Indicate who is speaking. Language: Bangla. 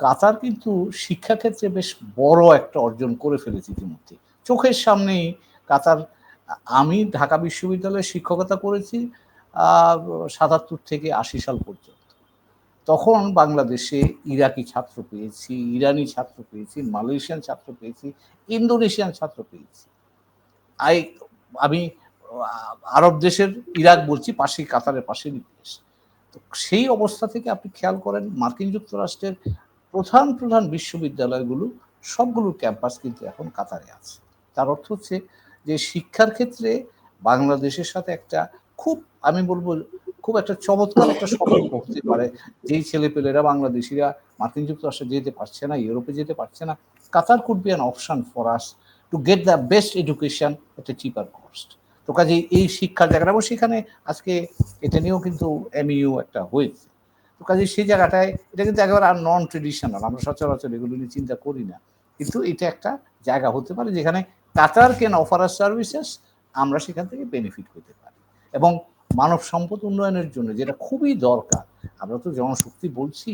Speaker 1: কাতার কিন্তু শিক্ষাক্ষেত্রে বেশ বড় একটা অর্জন করে ফেলেছে ইতিমধ্যে। চোখের সামনেই কাতার, আমি ঢাকা বিশ্ববিদ্যালয়ে শিক্ষকতা করেছি সাতাত্তর থেকে আশি সাল পর্যন্ত। তখন বাংলাদেশে ইরাকি ছাত্র পেয়েছি, ইরানি ছাত্র পেয়েছি, মালয়েশিয়ান ছাত্র পেয়েছি, ইন্দোনেশিয়ান ছাত্র পেয়েছি। আই, আমি আরব দেশের ইরাক বলছি পাশে কাতারের পাশে দেশ তো সেই অবস্থা থেকে আপনি খেয়াল করেন, মার্কিন যুক্তরাষ্ট্রের প্রধান প্রধান বিশ্ববিদ্যালয়গুলো সবগুলোর ক্যাম্পাস কিন্তু এখন কাতারে আছে। তার অর্থ হচ্ছে যে শিক্ষার ক্ষেত্রে বাংলাদেশের সাথে একটা খুব, আমি বলব, খুব একটা চমৎকার একটা সম্পর্ক হতে পারে। যেই ছেলেপেলেরা বাংলাদেশিরা, মার্কিন যুক্তরাষ্ট্রে যেতে পারছে না, ইউরোপে যেতে পারছে না, Qatar could be an option for us to get the best education at a cheaper cost তো কাজে এই শিক্ষার জায়গাটা, এবং সেখানে আজকে এটা নিয়েও কিন্তু এমইউ একটা হয়েছে। তো কাজে সেই জায়গাটায় এটা কিন্তু একেবারে আর নন ট্রেডিশনাল আমরা সচরাচর এগুলো নিয়ে চিন্তা করি না। কিন্তু এটা একটা জায়গা হতে পারে যেখানে কাতার কেন অফার আর সার্ভিসেস আমরা সেখান থেকে বেনিফিট পেতে পারি। এবং মানব সম্পদ উন্নয়নের জন্য যেটা খুবই দরকার, আমরা তো জনশক্তি বলছি।